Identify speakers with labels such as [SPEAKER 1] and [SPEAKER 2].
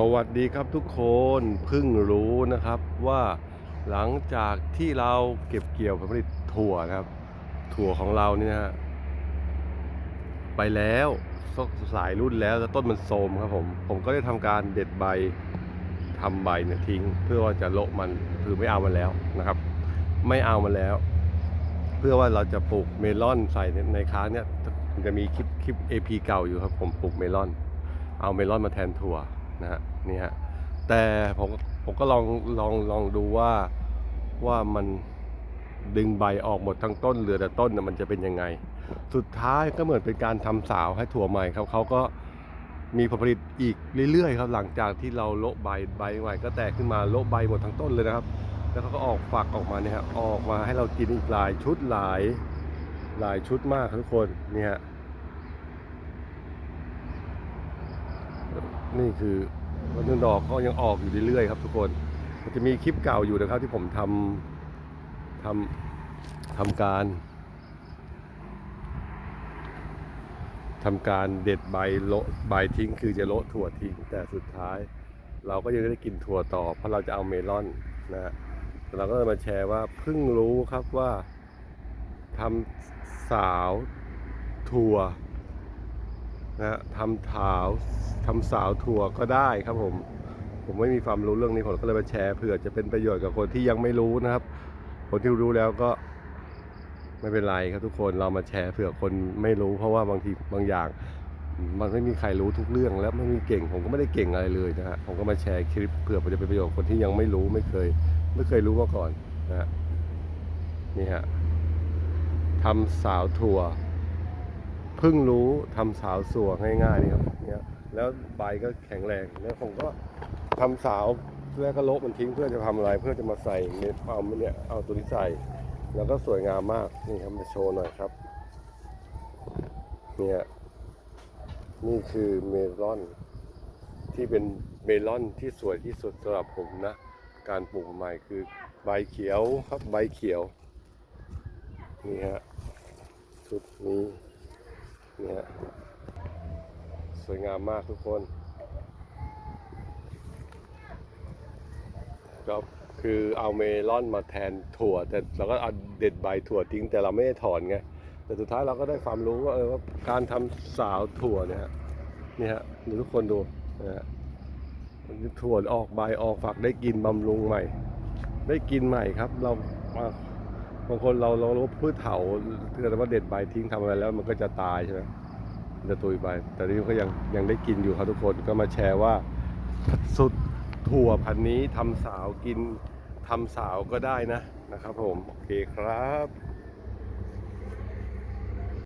[SPEAKER 1] สวัสดีครับทุกคนเพิ่งรู้นะครับว่าหลังจากที่เราเก็บเกี่ยวผลผลิตถั่วนะครับ ถั่วของเรานี่นะฮะไปแล้วสักหลายรุ่นแล้วแล้วต้นมันโทมครับผม ผมก็ได้ทำการเด็ดใบทำใบเนี่ยทิ้ง เพื่อว่าจะโละมันคือไม่เอามันแล้วนะครับ ไม่เอามันแล้ว เพื่อว่าเราจะปลูกเมลอนใส่ในค้างเนี่ยจะมีคลิปคลิป AP เก่าอยู่ครับผมปลูกเมลอน เอาเมลอนมาแทนถั่ว นะฮะนี่ฮะแต่ผมผมก็ลองลองลองดูว่าว่ามันดึงใบออกหมดทั้งต้นเหลือแต่ต้นน่ะมันจะเป็นยังไง สุดท้ายก็เหมือนเป็นการทำสาวให้ถั่วใหม่ครับเขาก็มีผลผลิตอีกเรื่อยๆครับ หลังจากที่เราโละใบใบใหม่ก็แตกขึ้นมาโละใบหมดทั้งต้นเลยนะครับ แล้วเขาก็ออกฝักออกมาเนี่ยฮะออกมาให้เรากินอีกหลายชุดหลายหลายชุดมากครับทุกคนเนี่ฮะ นี่คือวันนึงดอกก็ยังออกอยู่เรื่อยๆครับ ทุกคนมันจะมีคลิปเก่าอยู่นะครับที่ผมทำทำทำการทำการเด็ดใบโละใบทิ้ง คือจะโละถั่วทิ้ง แต่สุดท้าย เราก็ยังได้กินถั่วต่อ เพราะเราจะเอาเมลอนนะฮะเราก็มาแชร์ว่าเพิ่งรู้ครับว่าทำสาวถั่ว นะทำถาวทำสาวถั่วก็ได้ครับผม ผมไม่มีความรู้เรื่องนี้ผมก็เลยมาแชร์เผื่อจะเป็นประโยชน์กับคนที่ยังไม่รู้นะครับ คนที่รู้แล้วก็ไม่เป็นไรครับทุกคนเรามาแชร์เผื่อคนไม่รู้ เพราะว่าบางทีบางอย่าง มันไม่มีใครรู้ทุกเรื่อง แล้วไม่มีเก่งผมก็ไม่ได้เก่งอะไรเลยนะฮะผมก็มาแชร์คลิปเผื่อจะเป็นประโยชน์คนที่ยังไม่รู้ไม่เคย ไม่เคยรู้มาก่อนนะฮะนี่ฮะทำสาวถั่ว เพิ่งรู้ทำสาวสัวง่ายๆนี่ครับเนี่ยแล้วใบก็แข็งแรงแล้วผมก็ทำสาวแล้วก็ละมันทิ้งเพื่อจะทำอะไรเพื่อจะมาใส่เม็ดเอาเนี่ยเอาตัวนี้ใส่ แล้วก็สวยงามมากนี่ครับมาโชว์หน่อยครับเนี่ยนี่คือเมลอน ที่เป็นเมลอนที่สวยที่สุดสำหรับผมนะ การปลูกใหม่คือใบเขียวครับใบเขียว นี่ฮะชุดนี้ นี่ยสวยงามมากทุกคน ก็คือเอาเมลอนมาแทนถั่ว แต่เราก็เอาเด็ดใบถั่วทิ้งแต่เราไม่ได้ถอนไง แต่สุดท้ายเราก็ได้ความรู้ว่าเออว่าการทำสาวถั่วเนี่ยนี่ฮะดูทุกคนดูนะฮะถั่วออกใบออกฝักได้กินบำรุงใหม่ ได้กินใหม่ครับ เรามา บางคนเราเรารู้พืชเถาที่เรว่าเด็ดใบทิ้งทำอะไรแล้วมันก็จะตายใช่ไหมมันจะตุยไป แต่นี่ก็ยังยังได้กินอยู่ครับทุกคนก็มาแชร์ว่าสุดถั่วพันนี้ทำสาวกินทำสาวก็ได้นะนะครับผม โอเคครับ